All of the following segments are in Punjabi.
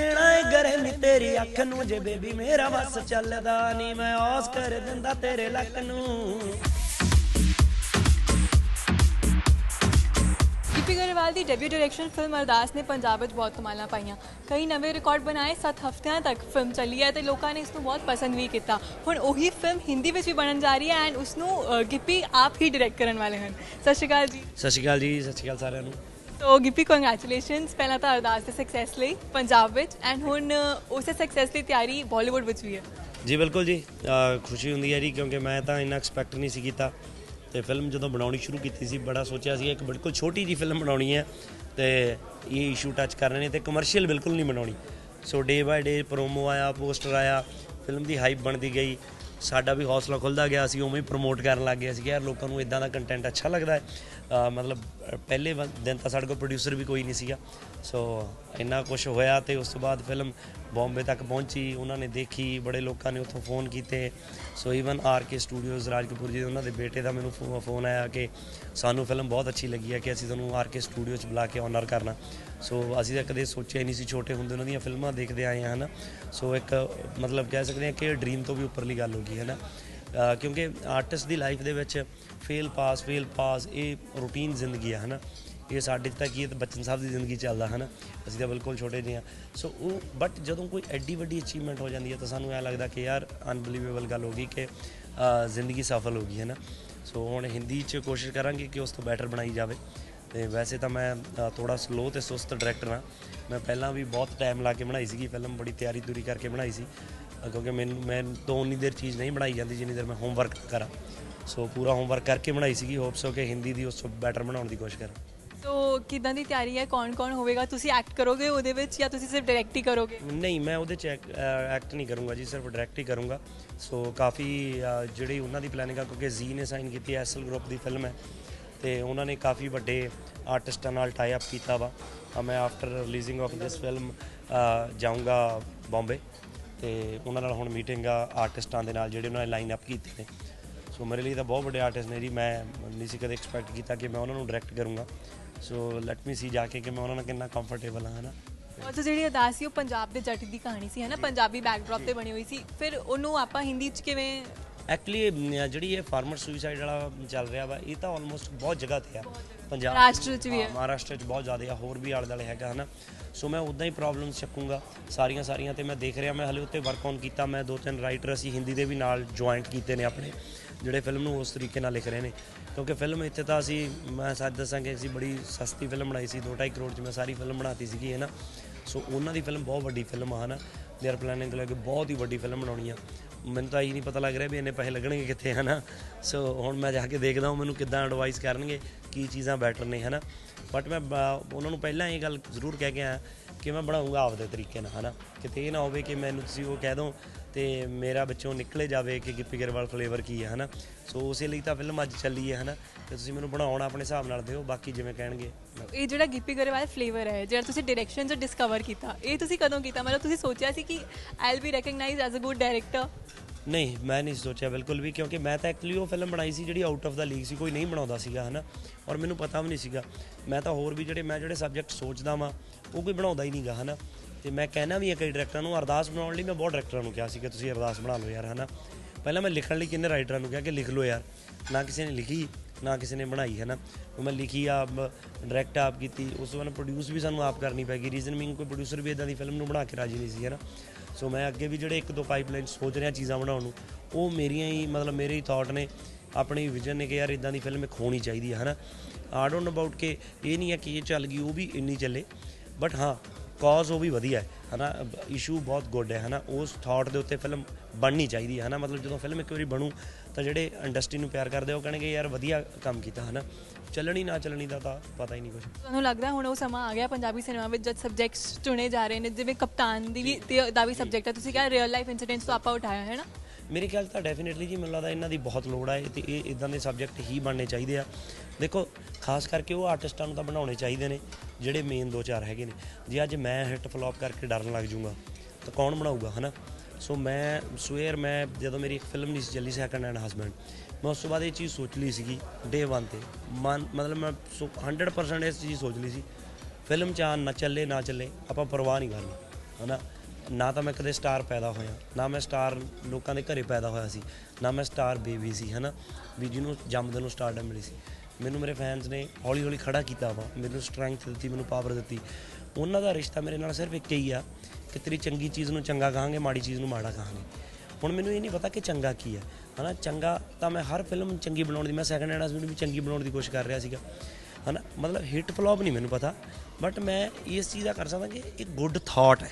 ਦੇਣਾ ਏ ਗਰਮੀ ਤੇਰੀ ਅੱਖ ਨੂੰ ਜੇ ਬੇਬੀ ਮੇਰਾ ਵਸ ਚੱਲਦਾ ਨਹੀਂ ਮੈਂ ਔਸ ਕਰ ਦਿੰਦਾ ਤੇਰੇ ਲੱਕ ਨੂੰ। ਗਿੱਪੀ ਗਰੇਵਾਲ ਦੀ ਡੈਬਿਊ ਡਾਇਰੈਕਸ਼ਨ ਫਿਲਮ ਅਰਦਾਸ ਨੇ ਪੰਜਾਬ ਵਿੱਚ ਬਹੁਤ ਕਮਾਲਾਂ ਪਾਈਆਂ। ਕਈ ਨਵੇਂ ਰਿਕਾਰਡ ਬਣਾਏ 7 ਹਫ਼ਤਿਆਂ ਤੱਕ ਫਿਲਮ ਚੱਲੀ ਹੈ ਤੇ ਲੋਕਾਂ ਨੇ ਇਸ ਨੂੰ ਬਹੁਤ ਪਸੰਦ ਵੀ ਕੀਤਾ। ਹੁਣ ਉਹੀ ਫਿਲਮ ਹਿੰਦੀ ਵਿੱਚ ਵੀ ਬਣਨ ਜਾ ਰਹੀ ਹੈ ਐਂਡ ਉਸ ਨੂੰ ਗਿੱਪੀ ਆਪ ਹੀ ਡਾਇਰੈਕਟ ਕਰਨ ਵਾਲੇ ਹਨ। ਸਤਿ ਸ਼੍ਰੀ ਅਕਾਲ ਜੀ। ਸਤਿ ਸ਼੍ਰੀ ਅਕਾਲ ਜੀ ਸਤਿ ਸ਼੍ਰੀ ਅਕਾਲ ਸਾਰਿਆਂ ਨੂੰ। ਸੋ ਗਿੱਪੀ ਕੰਗ੍ਰੈਚੁਲੇਸ਼ਨਸ ਪਹਿਲਾਂ ਤਾਂ ਅਰਦਾਸ ਦੇ ਸਕਸੈਸ ਲਈ ਪੰਜਾਬ ਵਿੱਚ ਐਂਡ ਹੁਣ ਉਸੇ ਸਕਸੈਸ ਦੀ ਤਿਆਰੀ ਬਾਲੀਵੁੱਡ ਵਿੱਚ ਵੀ ਹੈ ਜੀ ਬਿਲਕੁਲ ਜੀ ਖੁਸ਼ੀ ਹੁੰਦੀ ਹੈ ਜੀ ਕਿਉਂਕਿ ਮੈਂ ਤਾਂ ਇੰਨਾ ਐਕਸਪੈਕਟ ਨਹੀਂ ਸੀ ਕੀਤਾ ਤੇ ਫਿਲਮ ਜਦੋਂ ਬਣਾਉਣੀ ਸ਼ੁਰੂ ਕੀਤੀ ਸੀ ਬੜਾ ਸੋਚਿਆ ਸੀ ਇੱਕ ਬਿਲਕੁਲ ਛੋਟੀ ਜੀ ਫਿਲਮ ਬਣਾਉਣੀ ਹੈ ਤੇ ਇਹ ਇਸ਼ੂ ਟੱਚ ਕਰਨੇ ਨੇ ਤੇ ਕਮਰਸ਼ੀਅਲ ਬਿਲਕੁਲ ਨਹੀਂ ਬਣਾਉਣੀ so day by day promo ਆਇਆ ਪੋਸਟਰ ਆਇਆ ਫਿਲਮ ਦੀ ਹਾਈਪ ਬਣਦੀ ਗਈ ਸਾਡਾ ਵੀ ਹੌਸਲਾ ਖੁੱਲਦਾ ਗਿਆ, ਅਸੀਂ ਉਵੇਂ ਹੀ ਪ੍ਰਮੋਟ ਕਰਨ ਲੱਗ ਗਏ ਸੀ ਯਾਰ ਲੋਕਾਂ ਨੂੰ ਇਦਾਂ ਦਾ ਕੰਟੈਂਟ ਅੱਛਾ ਲੱਗਦਾ ਹੈ। ਮਤਲਬ ਪਹਿਲੇ ਵ- ਦਿਨ ਤਾਂ ਸਾਡੇ ਕੋਲ ਪ੍ਰੋਡਿਊਸਰ ਵੀ ਕੋਈ ਨਹੀਂ ਸੀਗਾ। ਸੋ ਇੰਨਾ ਕੁਝ ਹੋਇਆ ਤੇ ਉਸ ਤੋਂ ਬਾਅਦ ਫਿਲਮ ਬੰਬੇ ਤੱਕ ਪਹੁੰਚੀ, ਉਹਨਾਂ ਨੇ ਦੇਖੀ, ਬੜੇ ਲੋਕਾਂ ਨੇ ਉੱਥੋਂ ਫੋਨ ਕੀਤੇ। So even R K studios Raj Kapoor ji ਉਹਨਾਂ ਦੇ ਬੇਟੇ ਦਾ ਮੈਨੂੰ ਫੋ- ਫੋਨ ਆਇਆ ਕਿ ਸਾਨੂੰ ਫਿਲਮ ਬਹੁਤ ਅੱਛੀ ਲੱਗੀ ਹੈ ਕਿ ਅਸੀਂ ਤੁਹਾਨੂੰ ਆਰ ਕੇ ਸਟੂਡੀਓ 'ਚ ਬੁਲਾ ਕੇ ਆਨਰ ਕਰਨਾ। ਸੋ ਅਸੀਂ ਤਾਂ ਕਦੇ ਸੋਚਿਆ ਹੀ ਨਹੀਂ ਸੀ, ਛੋਟੇ ਹੁੰਦੇ ਉਹਨਾਂ ਦੀਆਂ ਫਿਲਮਾਂ ਦੇਖਦੇ ਆਏ ਹਾਂ ਨਾ ਸੋ ਇੱਕ ਮਤਲਬ ਕਹਿ ਸਕਦੇ ਹਾਂ ਕਿ ਡ੍ਰੀਮ ਤੋਂ ਵੀ ਉੱਪਰਲੀ ਗੱਲ ਹੋ ਗਈ ਹੈ ਨਾ ਕਿਉਂਕਿ ਆਰਟਿਸਟ ਦੀ ਲਾਈਫ ਦੇ ਵਿੱਚ ਫੇਲ ਪਾਸ ਫੇਲ ਪਾਸ ਇਹ ਰੂਟੀਨ ਜ਼ਿੰਦਗੀ ਹੈ ਹਨਾ। ਇਹ ਸਾਡੇ 'ਚ ਤਾਂ ਕੀ ਹੈ ਬੱਚਨ ਸਾਹਿਬ ਦੀ ਜ਼ਿੰਦਗੀ ਚੱਲਦਾ ਹਨਾ? ਅਸੀਂ ਤਾਂ ਬਿਲਕੁਲ ਛੋਟੇ ਜਿਹੇ ਹਾਂ। ਸੋ ਉਹ ਬਟ ਜਦੋਂ ਕੋਈ ਐਡੀ ਵੱਡੀ ਅਚੀਵਮੈਂਟ ਹੋ ਜਾਂਦੀ ਹੈ ਤਾਂ ਸਾਨੂੰ ਐ ਲੱਗਦਾ ਕਿ ਯਾਰ ਅਨਬਲੀਵੇਬਲ ਗੱਲ ਹੋ ਗਈ ਕਿ ਅਹ ਜ਼ਿੰਦਗੀ ਸਫਲ ਹੋ ਗਈ ਹੈ ਨਾ ਸੋ ਹੁਣ ਹਿੰਦੀ 'ਚ ਕੋਸ਼ਿਸ਼ ਕਰਾਂਗੇ ਕਿ ਉਸ ਤੋਂ ਬੈਟਰ ਬਣਾਈ ਜਾਵੇ। ਤੇ ਵੈਸੇ ਤਾਂ ਮੈਂ ਥੋੜਾ ਸਲੋ ਤੇ ਸੁਸਤ ਡਾਇਰੈਕਟਰ ਹਾਂ। ਮੈਂ ਪਹਿਲਾਂ ਵੀ ਬਹੁਤ ਟਾਈਮ ਲਾ ਕੇ ਬਣਾਈ ਸੀਗੀ ਫਿਲਮ ਬੜੀ ਤਿਆਰੀ ਤੁਰੀ ਕਰਕੇ ਬਣਾਈ ਸੀ। ਅ, ਕਿਉਂਕਿ ਮੈਨੂੰ ਮੈਂ ਤੋਂ ਉਨੀ ਦੇਰ ਚੀਜ਼ ਨਹੀਂ ਬਣਾਈ ਜਾਂਦੀ ਜਿੰਨੀ ਦੇਰ ਮੈਂ ਹੋਮਵਰਕ ਕਰਾਂ। ਸੋ ਪੂਰਾ ਹੋਮਵਰਕ ਕਰਕੇ ਬਣਾਈ ਸੀਗੀ। ਹੋਪਸ ਹੋ ਕਿ ਹਿੰਦੀ ਦੀ ਉਸ ਤੋਂ ਬੈਟਰ ਬਣਾਉਣ ਦੀ ਕੋਸ਼ਿਸ਼ ਕਰਾਂ। ਸੋ ਕਿਦਾਂ ਦੀ ਤਿਆਰੀ ਹੈ? ਕੌਣ ਕੌਣ ਹੋਵੇਗਾ? ਤੁਸੀਂ ਐਕਟ ਕਰੋਗੇ ਉਹਦੇ ਵਿੱਚ ਜਾਂ ਤੁਸੀਂ ਸਿਰਫ ਡਾਇਰੈਕਟ ਹੀ ਕਰੋਗੇ? ਨਹੀਂ, ਮੈਂ ਉਹਦੇ ਚ ਐਕਟ ਨਹੀਂ ਕਰੂੰਗਾ ਜੀ, ਸਿਰਫ ਡਾਇਰੈਕਟ ਹੀ ਕਰੂੰਗਾ। ਸੋ ਕਾਫੀ ਜਿਹੜੀ ਉਹਨਾਂ ਦੀ ਪਲੈਨਿੰਗ ਆ, ਕਿਉਂਕਿ ਜ਼ੀ ਨੇ ਸਾਈਨ ਕੀਤੀ ਐਸਐਲ ਗਰੁੱਪ ਦੀ ਫਿਲਮ ਹੈ। ਤੇ ਉਹਨਾਂ ਨੇ ਕਾਫੀ ਵੱਡੇ ਆਰਟਿਸਟਾਂ ਨਾਲ ਟਾਈ ਅਪ ਕੀਤਾ ਵਾ। ਤਾਂ ਮੈਂ after releasing of this film ਜਾਊਂਗਾ ਬੰਬੇ ਤੇ ਉਹਨਾਂ ਨਾਲ ਹੁਣ ਮੀਟਿੰਗ ਆ ਆਰਟਿਸਟਾਂ ਦੇ ਨਾਲ, ਜਿਹੜੇ ਉਹਨਾਂ ਨੇ ਲਾਈਨ ਅਪ ਕੀਤੇ ਨੇ। ਸੋ ਮੇਰੇ ਲਈ ਤਾਂ ਬਹੁਤ ਵੱਡੇ ਆਰਟਿਸਟ ਨੇ ਜੀ। ਮੈਂ ਨਹੀਂ ਸੀ ਕਦੇ ਐਕਸਪੈਕਟ ਕੀਤਾ ਕਿ ਮੈਂ ਉਹਨਾਂ ਨੂੰ ਡਾਇਰੈਕਟ ਕਰੂੰਗਾ। ਸੋ ਲੈਟ ਮੀ ਸੀ ਜਾ ਕੇ ਕਿ ਮੈਂ ਉਹਨਾਂ ਨਾਲ ਕਿੰਨਾ ਕੰਫਰਟੇਬਲ ਹਾਂ ਹਨਾ ਜੋ ਜਿਹੜੀ ਅਦਾਸ ਸੀ ਉਹ ਪੰਜਾਬ ਦੇ ਜੱਟ ਦੀ ਕਹਾਣੀ ਸੀ ਹੈ ਨਾ ਪੰਜਾਬੀ ਬੈਕਡ੍ਰੌਪ ਤੇ ਬਣੀ ਹੋਈ ਸੀ ਫਿਰ ਉਹਨੂੰ ਆਪਾਂ ਹਿੰਦੀ ਚ ਕਿਵੇਂ ਐਕਚੁਅਲੀ ਜਿਹੜੀ ਇਹ ਫਾਰਮਰ ਸੁਸਾਈਡ ਵਾਲਾ ਚੱਲ ਰਿਹਾ ਵਾ ਇਹ ਤਾਂ ਆਲਮੋਸਟ ਬਹੁਤ ਜਗ੍ਹਾ ਤੇ ਆ। ਪੰਜਾਬ ਰਾਸ਼ਟਰ ਚ ਵੀ ਹੈ ਮਹਾਰਾਸ਼ਟਰ ਚ ਬਹੁਤ ਜ਼ਿਆਦਾ ਆ ਹੋਰ ਵੀ ਆਲੇ ਦੁਆਲੇ ਹੈਗਾ ਹਨਾ। ਸੋ ਮੈਂ ਉਦਾਂ ਹੀ ਪ੍ਰੋਬਲਮਸ ਚੱਕੂੰਗਾ ਸਾਰੀਆਂ ਸਾਰੀਆਂ ਤੇ ਮੈਂ ਦੇਖ ਰਿਹਾ ਮੈਂ ਹਲੇ ਉੱਤੇ ਵਰਕ ਔਨ ਕੀਤਾ ਮੈਂ ਦੋ ਤਿੰਨ ਰਾਈਟਰ ਅਸੀਂ ਹਿੰਦੀ ਦੇ ਵੀ ਨਾਲ ਜੁਆਇੰਟ ਕੀਤੇ ਨੇ ਆਪਣੇ ਜਿਹੜੇ ਫਿਲਮ ਨੂੰ ਉਸ ਤਰੀਕੇ ਨਾਲ ਲਿਖ ਰਹੇ ਨੇ। ਕਿਉਂਕਿ ਫਿਲਮ ਇੱਥੇ ਤਾਂ ਅਸੀਂ ਮੈਂ ਸੱਚ ਦੱਸਾਂ ਕਿ ਅਸੀਂ ਬੜੀ ਸਸਤੀ ਫਿਲਮ ਬਣਾਈ ਸੀ 2.5 ਕਰੋੜ ਚ ਮੈਂ ਸਾਰੀ ਫਿਲਮ ਬਣਾਤੀ ਸੀਗੀ ਹੈ ਨਾ ਸੋ ਉਹਨਾਂ ਦੀ ਫਿਲਮ ਬਹੁਤ ਵੱਡੀ ਫਿਲਮ ਆ ਹਨਾ। ਦੇ ਆਰ ਪਲੈਨਿੰਗ ਕਿ ਬਹੁਤ ਹੀ ਵੱਡੀ ਫਿਲਮ ਬਣਾਉਣੀ ਆ। ਮੈਨੂੰ ਤਾਂ ਇਹ ਨਹੀਂ ਪਤਾ ਲੱਗ ਰਿਹਾ ਵੀ ਇੰਨੇ ਪੈਸੇ ਲੱਗਣਗੇ ਕਿੱਥੇ, ਹਨਾ? ਸੋ ਹੁਣ ਮੈਂ ਜਾ ਕੇ ਦੇਖਦਾ ਹਾਂ ਮੈਨੂੰ ਕਿੱਦਾਂ ਐਡਵਾਈਸ ਕਰਨਗੇ, ਕੀ ਚੀਜ਼ਾਂ ਬੈਟਰ ਨੇ, ਹਨਾ? ਬਟ ਮੈਂ ਉਹਨਾਂ ਨੂੰ ਪਹਿਲਾਂ ਇਹ ਗੱਲ ਜ਼ਰੂਰ ਕਹਿ ਕੇ ਆਇਆ ਕਿ ਮੈਂ ਬਣਾਉਂਗਾ ਆਪਦੇ ਤਰੀਕੇ ਨਾਲ, ਹਨਾ? ਕਿਤੇ ਇਹ ਨਾ ਹੋਵੇ ਕਿ ਮੈਨੂੰ ਤੁਸੀਂ ਉਹ ਕਹਿ ਦੋ ਤੇ ਮੇਰਾ ਵਿੱਚੋਂ ਨਿਕਲੇ ਜਾਵੇ ਕਿ ਗਿੱਪੀ ਗਰੇਵਾਲ ਫਲੇਵਰ ਕੀ ਹੈ ਹਨਾ? ਸੋ ਉਸੇ ਲਈ ਤਾਂ ਫਿਲਮ ਅੱਜ ਚੱਲੀ ਹੈ ਹਨਾ? ਤੇ ਤੁਸੀਂ ਮੈਨੂੰ ਬਣਾਉਣ ਆਪਣੇ ਹਿਸਾਬ ਨਾਲ ਦਿਓ ਬਾਕੀ ਜਿਵੇਂ ਕਹਿਣਗੇ। ਇਹ ਜਿਹੜਾ ਗਿੱਪੀ ਗਰੇਵਾਲ ਫਲੇਵਰ ਹੈ ਜਿਹੜਾ ਤੁਸੀਂ ਡਾਇਰੈਕਸ਼ਨ ਚ ਡਿਸਕਵਰ ਕੀਤਾ ਇਹ ਤੁਸੀਂ ਕਦੋਂ ਕੀਤਾ? ਮਤਲਬ ਤੁਸੀਂ ਸੋਚਿਆ ਸੀ ਕਿ I'll be recognised as a good director ਨਹੀਂ ਮੈਂ ਨਹੀਂ ਸੋਚਿਆ ਬਿਲਕੁਲ ਵੀ ਕਿਉਂਕਿ ਮੈਂ ਤਾਂ ਐਕਚੁਅਲੀ ਉਹ ਫਿਲਮ ਬਣਾਈ ਸੀ ਜਿਹੜੀ ਆਊਟ ਆਫ ਦਾ ਲੀਗ ਸੀ ਕੋਈ ਨਹੀਂ ਬਣਾਉਂਦਾ ਸੀਗਾ ਹਨਾ? ਔਰ ਮੈਨੂੰ ਪਤਾ ਵੀ ਨਹੀਂ ਸੀਗਾ। ਮੈਂ ਤਾਂ ਹੋਰ ਵੀ ਜਿਹੜੇ ਮੈਂ ਜਿਹੜੇ ਸਬਜੈਕਟ ਸੋਚਦਾ ਵਾਂ ਉਹ ਕੋਈ ਬਣਾਉਂਦਾ ਹੀ ਨਹੀਂਗਾ ਹਨਾ? ਤੇ ਮੈਂ ਕਹਿਣਾ ਵੀ ਹੈ ਕਈ ਡਾਇਰੈਕਟਰਾਂ ਨੂੰ ਅਰਦਾਸ ਬਣਾਉਣ ਲਈ ਮੈਂ ਬਹੁਤ ਡਾਇਰੈਕਟਰਾਂ ਨੂੰ ਕਿਹਾ ਸੀ ਕਿ ਤੁਸੀਂ ਅਰਦਾਸ ਬਣਾ ਲਓ ਯਾਰ, ਹਨਾ? ਪਹਿਲਾਂ ਮੈਂ ਲਿਖਣ ਲਈ ਕਿੰਨੇ ਰਾਈਟਰਾਂ ਨੂੰ ਕਿਹਾ ਕਿ ਲਿਖ ਲਓ ਯਾਰ, ਨਾ ਕਿਸੇ ਨੇ ਲਿਖੀ, ਨਾ ਕਿਸੇ ਨੇ ਬਣਾਈ ਹੈ ਨਾ ਮੈਂ ਲਿਖੀ ਆਪ ਡਾਇਰੈਕਟ ਆਪ ਕੀਤੀ, ਉਸ ਤੋਂ ਬਾਅਦ ਪ੍ਰੋਡਿਊਸ ਵੀ ਸਾਨੂੰ ਆਪ ਕਰਨੀ ਪੈਗੀ ਰੀਜ਼ਨ ਮੀਨ ਕੋਈ ਪ੍ਰੋਡਿਊਸਰ ਵੀ ਇਦਾਂ ਦੀ ਫਿਲਮ ਨੂੰ ਬਣਾ ਕੇ ਰਾਜੀ ਨਹੀਂ ਸੀ ਹੈ ਨਾ ਸੋ ਮੈਂ ਅੱਗੇ ਵੀ ਜਿਹੜੇ ਇੱਕ ਦੋ ਪਾਈਪਲਾਈਨ ਸੋਚ ਰਿਹਾ ਚੀਜ਼ਾਂ ਬਣਾਉਣ ਨੂੰ, ਉਹ ਮੇਰੀਆਂ ਹੀ, ਮਤਲਬ ਮੇਰੇ ਹੀ ਥਾਟ ਨੇ, ਆਪਣੀ ਵਿਜ਼ਨ ਨੇ ਕਿ ਯਾਰ ਇਦਾਂ ਦੀ ਫਿਲਮ ਇੱਕ ਹੋਣੀ ਚਾਹੀਦੀ ਹੈ ਹਨਾ? ਆਈ ਡੋਨਟ ਅਬਾਊਟ ਕਿ ਇਹ ਨਹੀਂ ਹੈ ਕਿ ਇਹ ਚੱਲ ਗਈ, ਉਹ ਵੀ ਇੰਨੀ ਚੱਲੇ ਬਟ ਹਾਂ ਕਾਜ਼ ਉਹ ਵੀ ਵਧੀਆ ਹੈ ਹਨਾ? ਇਸ਼ੂ ਬਹੁਤ ਗੁੱਡ ਹੈ ਹਨਾ? ਉਸ ਥਾਟ ਦੇ ਉੱਤੇ ਫਿਲਮ ਬਣਨੀ ਚਾਹੀਦੀ ਹੈ ਹਨਾ? ਮਤਲਬ ਜਦੋਂ ਫਿਲਮ ਇੱਕ ਵਾਰੀ ਬਣੂ ਤਾਂ ਜਿਹੜੇ ਇੰਡਸਟਰੀ ਨੂੰ ਪਿਆਰ ਕਰਦੇ ਉਹ ਕਹਿਣਗੇ ਯਾਰ ਵਧੀਆ ਕੰਮ ਕੀਤਾ ਹਨਾ? ਚੱਲਣੀ ਨਾ ਚੱਲਣੀ ਦਾ ਤਾਂ ਪਤਾ ਹੀ ਨਹੀਂ ਕੁਝ ਤੁਹਾਨੂੰ ਲੱਗਦਾ ਹੁਣ ਉਹ ਸਮਾਂ ਆ ਗਿਆ ਪੰਜਾਬੀ ਸਿਨੇਮਾ ਵਿੱਚ ਜਦ ਸਬਜੈਕਟਸ ਚੁਣੇ ਜਾ ਰਹੇ ਨੇ? ਜਿਵੇਂ ਕਪਤਾਨ ਦੀ ਵੀ ਦਾ ਵੀ ਸਬਜੈਕਟ ਹੈ। ਤੁਸੀਂ ਕਿਹਾ ਰੀਅਲ ਲਾਈਫ ਇਨਸੀਡੈਂਟਸ ਤੋਂ ਆਪਾਂ ਉਠਾਇਆ ਹੈ ਨਾ? ਮੇਰੇ ਖਿਆਲ 'ਚ ਤਾਂ ਡੈਫੀਨਿਟਲੀ ਜੀ ਮੈਨੂੰ ਲੱਗਦਾ ਇਹਨਾਂ ਦੀ ਬਹੁਤ ਲੋੜ ਹੈ ਤੇ ਇਹ ਇਦਾਂ ਦੇ ਸਬਜੈਕਟ ਹੀ ਬਣਨੇ ਚਾਹੀਦੇ ਆ। ਦੇਖੋ, ਖਾਸ ਕਰਕੇ ਉਹ ਆਰਟਿਸਟਾਂ ਨੂੰ ਤਾਂ ਬਣਾਉਣੇ ਚਾਹੀਦੇ ਨੇ, ਜਿਹੜੇ ਮੇਨ ਦੋ ਚਾਰ ਹੈਗੇ ਨੇ। ਜੇ ਅੱਜ ਮੈਂ ਹਿੱਟ ਫਲॉप ਕਰਕੇ ਡਰਨ ਲੱਗ ਜਾਊਂਗਾ, ਤਾਂ ਕੌਣ ਬਣਾਊਗਾ, ਹਨਾ? ਸੋ ਮੈਂ ਸਵੇਰ ਮੈਂ ਜਦੋਂ ਮੇਰੀ ਇੱਕ ਫਿਲਮ ਨਹੀਂ ਸੀ ਚੱਲੀ ਸੈਕੰਡ ਹੈਂਡ ਹਸਬੈਂਡ ਮੈਂ ਉਸ ਤੋਂ ਬਾਅਦ ਇਹ ਚੀਜ਼ ਸੋਚ ਲਈ ਸੀਗੀ ਡੇ 1 ਤੇ। ਮਨ, ਮਤਲਬ ਮੈਂ ਸੋ 100% ਇਸ ਚੀਜ਼ ਸੋਚ ਲਈ ਸੀ ਫਿਲਮ ਚ ਆ, ਨਾ ਚੱਲੇ ਨਾ ਚੱਲੇ, ਆਪਾਂ ਪਰਵਾਹ ਨਹੀਂ ਕਰਨੀ, ਹਨਾ? ਨਾ ਤਾਂ ਮੈਂ ਕਦੇ ਸਟਾਰ ਪੈਦਾ ਹੋਇਆ, ਨਾ ਮੈਂ ਸਟਾਰ ਲੋਕਾਂ ਦੇ ਘਰੇ ਪੈਦਾ ਹੋਇਆ ਸੀ, ਨਾ ਮੈਂ ਸਟਾਰ ਬੇਬੀ ਸੀ, ਹਨਾ? ਵੀ ਜਿਹਨੂੰ ਜੰਮਦੇ ਨੂੰ ਸਟਾਰਡਮ ਮਿਲੀ ਸੀ। ਮੈਨੂੰ ਮੇਰੇ ਫੈਨਸ ਨੇ ਹੌਲੀ ਹੌਲੀ ਖੜਾ ਕੀਤਾ ਵਾ, ਮੈਨੂੰ ਸਟਰੈਂਥ ਦਿੱਤੀ, ਮੈਨੂੰ ਪਾਵਰ ਦਿੱਤੀ। ਉਹਨਾਂ ਦਾ ਰਿਸ਼ਤਾ ਮੇਰੇ ਨਾਲ ਸਿਰਫ ਇੱਕ ਹੀ ਆ, ਕਿ ਤੇਰੀ ਚੰਗੀ ਚੀਜ਼ ਨੂੰ ਚੰਗਾ ਕਹਾਂਗੇ, ਮਾੜੀ ਚੀਜ਼ ਨੂੰ ਮਾੜਾ ਕਹਾਂਗੇ। ਹੁਣ ਮੈਨੂੰ ਇਹ ਨਹੀਂ ਪਤਾ ਕਿ ਚੰਗਾ ਕੀ ਹੈ ਹਨਾ? ਚੰਗਾ ਤਾਂ ਮੈਂ ਹਰ ਫਿਲਮ ਚੰਗੀ ਬਣਾਉਣ ਦੀ, ਮੈਂ ਸੈਕੰਡ ਹੈਂਡ ਹਸਬੈਂਡ ਵੀ ਚੰਗੀ ਬਣਾਉਣ ਦੀ ਕੋਸ਼ਿਸ਼ ਕਰ ਰਿਹਾ ਸੀਗਾ, ਹਨਾ? ਮਤਲਬ ਹਿੱਟ ਫਲॉप ਨਹੀਂ ਮੈਨੂੰ ਪਤਾ ਬਟ ਮੈਂ ਇਸ ਚੀਜ਼ ਦਾ ਕਰ ਸਕਦਾ ਕਿ ਇੱਕ ਗੁੱਡ ਥਾਟ ਹੈ।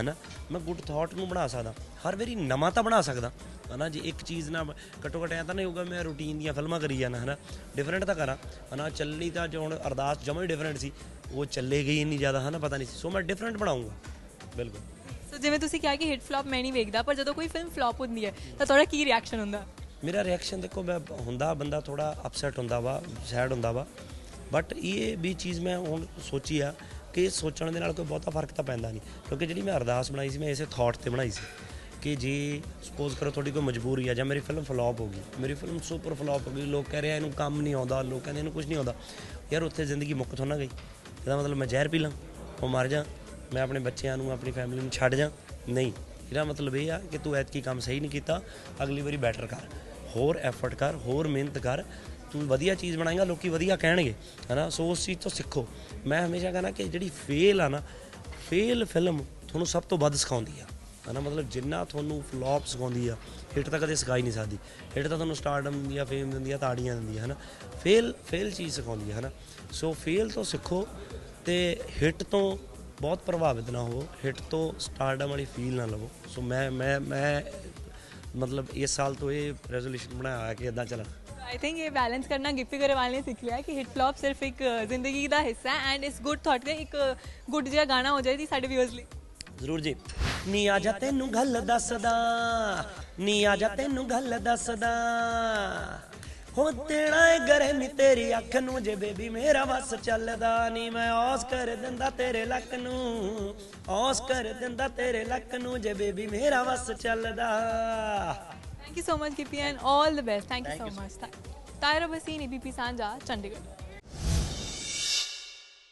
ਹਨਾ? ਮੈਂ ਗੁੱਡ ਥਾਟ ਨੂੰ ਬਣਾ ਸਕਦਾ। ਹਰ ਵਾਰੀ ਨਵਾਂ ਤਾਂ ਬਣਾ ਸਕਦਾ। ਹਨਾ ਜੇ ਇੱਕ ਚੀਜ਼ ਨਾ ਘੱਟੋ ਘੱਟ ਐਂ ਤਾਂ ਨਹੀਂ ਹੋਊਗਾ ਮੈਂ ਰੂਟੀਨ ਦੀਆਂ ਫਿਲਮਾਂ ਕਰੀ ਜਾਣਾ ਹਨਾ? ਡਿਫਰੈਂਟ ਤਾਂ ਕਰਾਂ। ਹਨਾ ਚੱਲਣੀ ਤਾਂ ਜੋ ਹੁਣ ਅਰਦਾਸ ਜਮਾਂ ਹੀ ਡਿਫਰੈਂਟ ਸੀ ਉਹ ਚੱਲੇ ਗਈ ਇੰਨੀ ਜ਼ਿਆਦਾ ਹਨਾ ਪਤਾ ਨਹੀਂ ਸੀ। ਸੋ ਮੈਂ ਡਿਫਰੈਂਟ ਬਣਾਉਂਗਾ ਬਿਲਕੁਲ। ਸੋ ਜਿਵੇਂ ਤੁਸੀਂ ਕਿਹਾ ਕਿ ਹਿੱਟ ਫਲॉप ਮੈਂ ਨਹੀਂ ਵੇਖਦਾ ਪਰ ਜਦੋਂ ਕੋਈ ਫਿਲਮ ਫਲॉप ਹੁੰਦੀ ਹੈ ਤਾਂ ਤੁਹਾਡਾ ਕੀ ਰਿਐਕਸ਼ਨ ਹੁੰਦਾ? ਮੇਰਾ ਰਿਐਕਸ਼ਨ ਦੇਖੋ ਮੈਂ ਹੁੰਦਾ ਬੰਦਾ ਥੋੜਾ ਅਪਸੈਟ ਹੁੰਦਾ ਵਾ ਸੈਡ ਹੁੰਦਾ ਵਾ। ਬਟ ਇਹ ਵੀ ਚੀਜ਼ ਮੈਂ ਹੁਣ ਸੋਚੀ ਆ ਕਿ ਸੋਚਣ ਦੇ ਨਾਲ ਕੋਈ ਬਹੁਤਾ ਫ਼ਰਕ ਤਾਂ ਪੈਂਦਾ ਨਹੀਂ। ਕਿਉਂਕਿ ਜਿਹੜੀ ਮੈਂ ਅਰਦਾਸ ਬਣਾਈ ਸੀ, ਮੈਂ ਇਸੇ ਥਾਟ ਤੇ ਬਣਾਈ ਸੀ ਕਿ ਜੇ ਸਪੋਜ਼ ਕਰੋ ਤੁਹਾਡੀ ਕੋਈ ਮਜਬੂਰੀ ਆ ਜਾਂ ਮੇਰੀ ਫਿਲਮ ਫਲॉप ਹੋ ਗਈ। ਮੇਰੀ ਫਿਲਮ ਸੁਪਰ ਫਲॉप ਹੋ ਗਈ। ਲੋਕ ਕਹਿ ਰਹੇ ਆ ਇਹਨੂੰ ਕੰਮ ਨਹੀਂ ਆਉਂਦਾ, ਲੋਕ ਕਹਿੰਦੇ ਇਹਨੂੰ ਕੁਝ ਨਹੀਂ ਆਉਂਦਾ। ਯਾਰ ਉੱਥੇ ਜ਼ਿੰਦਗੀ ਮੁੱਕ ਥੋੜਾ ਗਈ। ਇਹਦਾ ਮਤਲਬ ਮੈਂ ਜ਼ਹਿਰ ਪੀ ਲਾਂ, ਉਹ ਮਰ ਜਾ, ਮੈਂ ਆਪਣੇ ਬੱਚਿਆਂ ਨੂੰ, ਆਪਣੀ ਫੈਮਿਲੀ ਨੂੰ ਛੱਡ ਜਾ। ਨਹੀਂ, ਇਹਦਾ ਮਤਲਬ ਇਹ ਆ ਕਿ ਤੂੰ ਐਤਕੀ ਕੰਮ ਸਹੀ ਨਹੀਂ ਕੀਤਾ, ਅਗਲੀ ਵਾਰੀ ਬੈਟਰ ਕਰ। ਹੋਰ ਐਫਰਟ ਕਰ, ਹੋਰ ਮਿਹਨਤ ਕਰ। ਤੂੰ ਵਧੀਆ ਚੀਜ਼ ਬਣਾਏਗਾ, ਲੋਕੀ ਵਧੀਆ ਕਹਿਣਗੇ, ਹਨਾ? ਸੋ ਉਸ ਚੀਜ਼ ਤੋਂ ਸਿੱਖੋ। ਮੈਂ ਹਮੇਸ਼ਾ ਕਹਿੰਦਾ ਕਿ ਜਿਹੜੀ ਫੇਲ ਆ ਨਾ ਫੇਲ ਫਿਲਮ ਤੁਹਾਨੂੰ ਸਭ ਤੋਂ ਵੱਧ ਸਿਖਾਉਂਦੀ ਆ, ਹਨਾ? ਮਤਲਬ ਜਿੰਨਾ ਤੁਹਾਨੂੰ ਫਲॉप ਸਿਖਾਉਂਦੀ ਆ, ਹਿੱਟ ਤਾਂ ਕਦੇ ਸਿਖਾਈ ਨਹੀਂ ਸਕਦੀ। ਹਿੱਟ ਤਾਂ ਤੁਹਾਨੂੰ ਸਟਾਰਡਮ ਦਿੰਦੀ ਆ ਫੇਮ ਦਿੰਦੀ ਆ, ਤਾੜੀਆਂ ਦਿੰਦੀ ਆ, ਹਨਾ? ਫੇਲ ਫੇਲ ਚੀਜ਼ ਸਿਖਾਉਂਦੀ ਆ, ਹਨਾ? ਸੋ ਫੇਲ ਤੋਂ ਸਿੱਖੋ ਤੇ ਹਿੱਟ ਤੋਂ ਬਹੁਤ ਪ੍ਰਭਾਵਿਤ ਨਾ ਹੋ ਹਿੱਟ ਤੋਂ ਸਟਾਰਡਮ ਵਾਲੀ ਫੀਲ ਨਾ ਲਵੋ। ਸੋ ਮੈਂ ਮੈਂ ਮੈਂ ਮਤਲਬ ਇਸ ਸਾਲ ਤੋਂ ਇਹ ਰੈਜ਼ੋਲੂਸ਼ਨ ਬਣਾਇਆ ਕਿ ਇਦਾਂ ਚੱਲਣਾ ਆਈ ਥਿੰਕ ਇਹ ਬੈਲੈਂਸ ਕਰਨਾ ਗਿੱਪੀ ਗਰੇਵਾਲ ਨੇ ਸਿੱਖ ਲਿਆ ਕਿ ਹਿੱਟ ਫਲॉप ਸਿਰਫ ਇੱਕ ਜ਼ਿੰਦਗੀ ਦਾ ਹਿੱਸਾ ਹੈ ਐਂਡ ਇਸ ਗੁੱਡ ਥਾਟ ਦੇ ਇੱਕ ਗੁੱਡ ਜਿਹਾ ਗਾਣਾ ਹੋ ਜਾਏ ਦੀ ਸਾਡੇ ਵਿਊਅਰਸ ਲਈ। ਜ਼ਰੂਰ ਜੀ। ਨੀ ਆ ਜਾ ਤੈਨੂੰ ਗੱਲ ਦੱਸਦਾ ਨੀ ਆ ਜਾ ਤੈਨੂੰ ਗੱਲ ਦੱਸਦਾ। ਹੋ ਤੇਰਾ ਏ ਗਰੇ ਨੀ ਤੇਰੀ ਅੱਖ ਨੂੰ ਜੇ ਬੇਬੀ ਮੇਰਾ ਵਸ ਚੱਲਦਾ ਨੀ ਮੈਂ ਔਸ ਕਰ ਦਿੰਦਾ ਤੇਰੇ ਲੱਕ ਨੂੰ ਔਸ ਕਰ ਦਿੰਦਾ ਤੇਰੇ ਲੱਕ ਨੂੰ ਜੇ ਬੇਬੀ ਮੇਰਾ ਵਸ ਚੱਲਦਾ। Thank you so much Gippy and all the best thank you so much Taira Baseen ABP Sanjha Chandigarh